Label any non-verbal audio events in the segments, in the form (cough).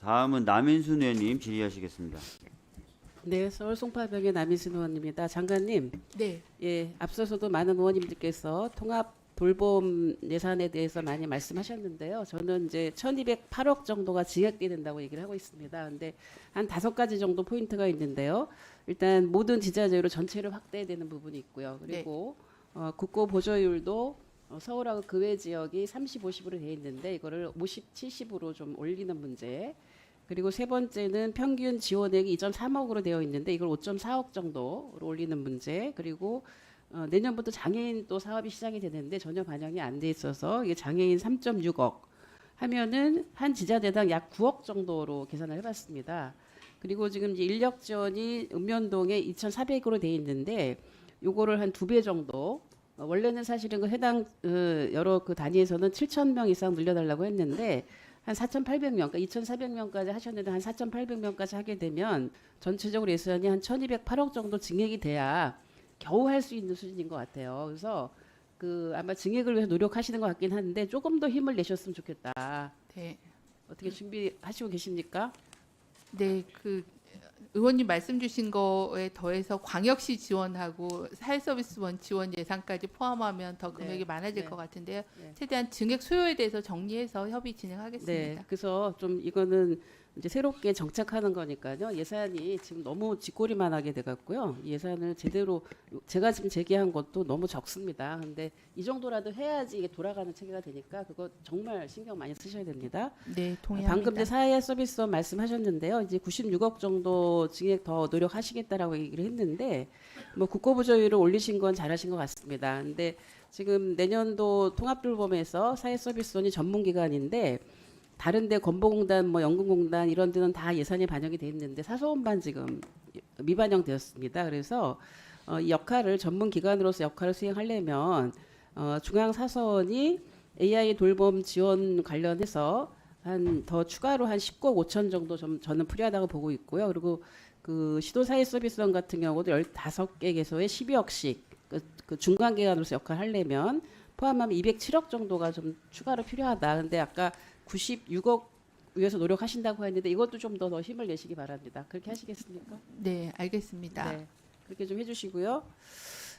다음은 남인순 의원님 질의하시겠습니다. 네, 서울 송파병의 남인순 의원입니다. 장관님, 네, 예, 앞서서도 많은 의원님들께서 통합 돌봄 예산에 대해서 많이 말씀하셨는데요. 저는 이제 1,208억 정도가 증액된다고 얘기를 하고 있습니다. 근데 한 다섯 가지 정도 포인트가 있는데요. 일단 모든 지자체로 전체를 확대해야 되는 부분이 있고요. 그리고 어, 국고 보조율도 어, 서울하고 그 외 지역이 30, 50으로 돼 있는데 이거를 50, 70으로 좀 올리는 문제. 그리고 세 번째는 평균 지원액이 2.3억으로 되어 있는데 이걸 5.4억 정도로 올리는 문제. 그리고 어, 내년부터 장애인 또 사업이 시작이 되는데 전혀 반영이 안 돼 있어서 이게 장애인 3.6억 하면은 한 지자체당 약 9억 정도로 계산을 해봤습니다. 그리고 지금 이제 인력 지원이 읍면동에 2,400으로 돼 있는데 요거를 한 두 배 정도 어, 원래는 사실은 그 해당 어, 여러 그 단위에서는 7천 명 이상 늘려달라고 했는데 한 4,800명, 그러니까 2,400명까지 하셨는데 한 4,800명까지 하게 되면 전체적으로 예산이 한 1,208억 정도 증액이 돼야 겨우 할 수 있는 수준인 것 같아요. 그래서 그 아마 증액을 위해서 노력하시는 것 같긴 한데 조금 더 힘을 내셨으면 좋겠다. 네, 어떻게 준비하시고 계십니까? 네, 그 의원님 말씀 주신 거에 더해서 광역시 지원하고 사회서비스원 지원 예산까지 포함하면 더 금액이 네, 많아질 네. 것 같은데요. 네. 최대한 증액 수요에 대해서 정리해서 협의 진행하겠습니다. 네, 그래서 좀 이거는 이제 새롭게 정착하는 거니까요. 예산이 지금 너무 쥐꼬리만 하게 돼갖고요. 이 예산을 제대로 제가 지금 제기한 것도 너무 적습니다. 근데 이 정도라도 해야지 이게 돌아가는 체계가 되니까 그거 정말 신경 많이 쓰셔야 됩니다. 네, 동의합니다. 방금 이제 사회 서비스원 말씀하셨는데요. 이제 96억 정도 증액 더 노력하시겠다라고 얘기를 했는데 뭐 국고부조율을 올리신 건 잘하신 것 같습니다. 근데 지금 내년도 통합돌봄에서 사회 서비스원이 전문 기관인데 다른데 건보공단, 뭐 연금공단 이런 데는 다 예산이 반영이 돼 있는데 사소원반 지금 미반영되었습니다. 그래서 어, 이 역할을 전문 기관으로서 역할을 수행하려면 어, 중앙 사서원이 AI 돌봄 지원 관련해서 한 더 추가로 한 10억 5천 정도 좀 저는 필요하다고 보고 있고요. 그리고 그 시도사회 서비스원 같은 경우도 15개 개소에 12억씩 그, 그 중간 기관으로서 역할을 하려면 포함하면 207억 정도가 좀 추가로 필요하다. 근데 아까 96억 위해서 노력하신다고 했는데 이것도 좀 더 더 힘을 내시기 바랍니다. 그렇게 하시겠습니까? 네, 알겠습니다. 네. 그렇게 좀 해주시고요.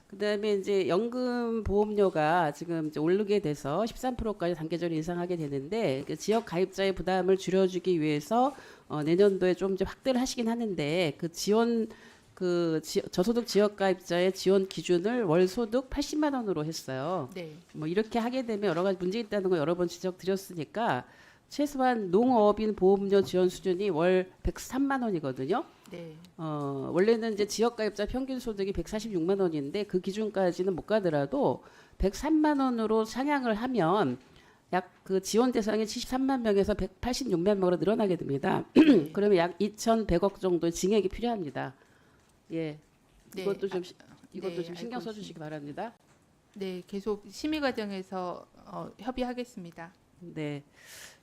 그다음에 이제 연금 보험료가 지금 이제 오르게 돼서 13%까지 단계적으로 인상하게 되는데 그 지역 가입자의 부담을 줄여주기 위해서 어, 내년도에 좀 이제 확대를 하시긴 하는데 그 지원 그 지, 저소득 지역 가입자의 지원 기준을 월 소득 80만 원으로 했어요. 네, 뭐 이렇게 하게 되면 여러 가지 문제 있다는 거 여러 번 지적드렸으니까 최소한 농업인 보험료 지원 수준이 월 103만 원이거든요. 네, 어, 원래는 이제 지역가입자 평균 소득이 146만 원인데 그 기준까지는 못 가더라도 103만 원으로 상향을 하면 약 그 지원 대상이 73만 명에서 186만 명으로 늘어나게 됩니다. (clears throat) 그러면 약 2,100억 정도의 증액이 필요합니다. 예, 네, 이것도 좀 시- 이것도 네, 좀 신경 알고 써주시기 바랍니다. 네, 계속 심의 과정에서 어, 협의하겠습니다. 네,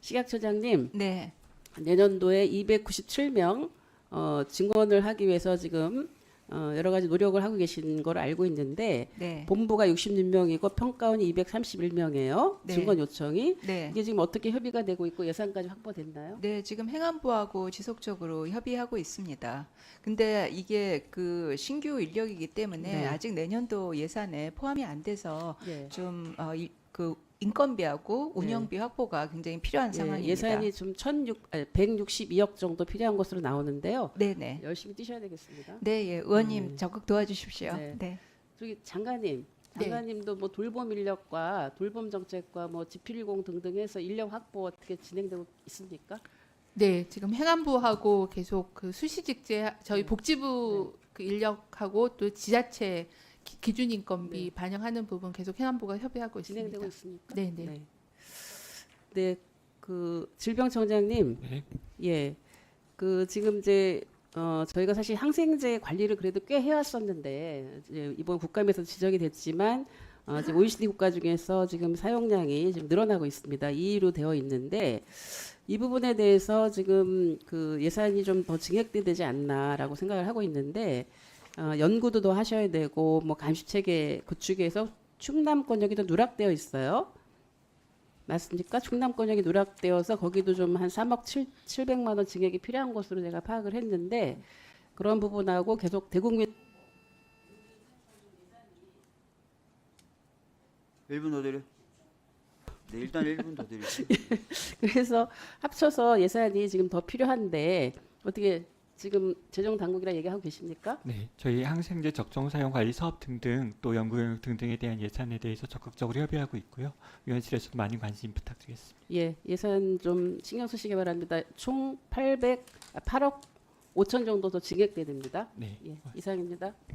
식약처장님. 네, 내년도에 297명 어, 증원을 하기 위해서 지금 어, 여러 가지 노력을 하고 계신 걸 알고 있는데 네, 본부가 66명이고 평가원이 231명이에요. 네. 증권 요청이 네. 이게 지금 어떻게 협의가 되고 있고 예산까지 확보됐나요? 네, 지금 행안부하고 지속적으로 협의하고 있습니다. 근데 이게 그 신규 인력이기 때문에 네. 아직 내년도 예산에 포함이 안 돼서 예. 좀 어, 이, 그 인건비하고 운영비 확보가 굉장히 필요한 상황입니다. 예, 예산이 좀 1,600, 아니, 162억 정도 필요한 것으로 나오는데요. 네, 네. 열심히 뛰셔야 되겠습니다. 네, 예, 의원님 음. 적극 도와주십시오. 네. 네. 저기 장관님, 네. 장관님도 뭐 돌봄 인력과 돌봄 정책과 뭐 지필공 등등 해서 인력 확보 어떻게 진행되고 있습니까? 네, 지금 행안부하고 계속 그 수시직제 저희 네. 복지부 그 인력하고 또 지자체 기- 기준 인건비 네. 반영하는 부분 계속 행안부가 협의하고 있습니다. 진행되고 있습니까? 네, 네. 네. 네, 그 질병청장님, 예, 그 지금 이제 어 저희가 사실 항생제 관리를 그래도 꽤 해왔었는데 이제 이번 국감에서 지적이 됐지만 어 이제 OECD 국가 중에서 지금 사용량이 지금 늘어나고 있습니다. 2위로 되어 있는데 이 부분에 대해서 지금 그 예산이 좀 더 증액돼야 되지 않나라고 생각을 하고 있는데 어, 연구도 더 하셔야 되고 뭐 감시 체계 구축에서 충남권 여기도 누락되어 있어요. 맞습니까? 충남권역이 누락되어서 거기도 좀 한 3억 7, 700만 원 증액이 필요한 것으로 제가 파악을 했는데 그런 부분하고 계속 대국민 1분 더 드려. 네, 일단 1분 더 드릴게요. (laughs) 그래서 합쳐서 예산이 지금 더 필요한데 어떻게 지금 재정 당국이랑 얘기하고 계십니까? 네, 저희 항생제 적정 사용 관리 사업 등등 또 연구 영역 등등에 대한 예산에 대해서 적극적으로 협의하고 있고요. 위원실에서도 많이 관심 부탁드리겠습니다. 예, 예산 좀 신경 쓰시기 바랍니다. 총 800, 아, 8억 5천 정도 더 증액됩니다. 네, 예, 이상입니다.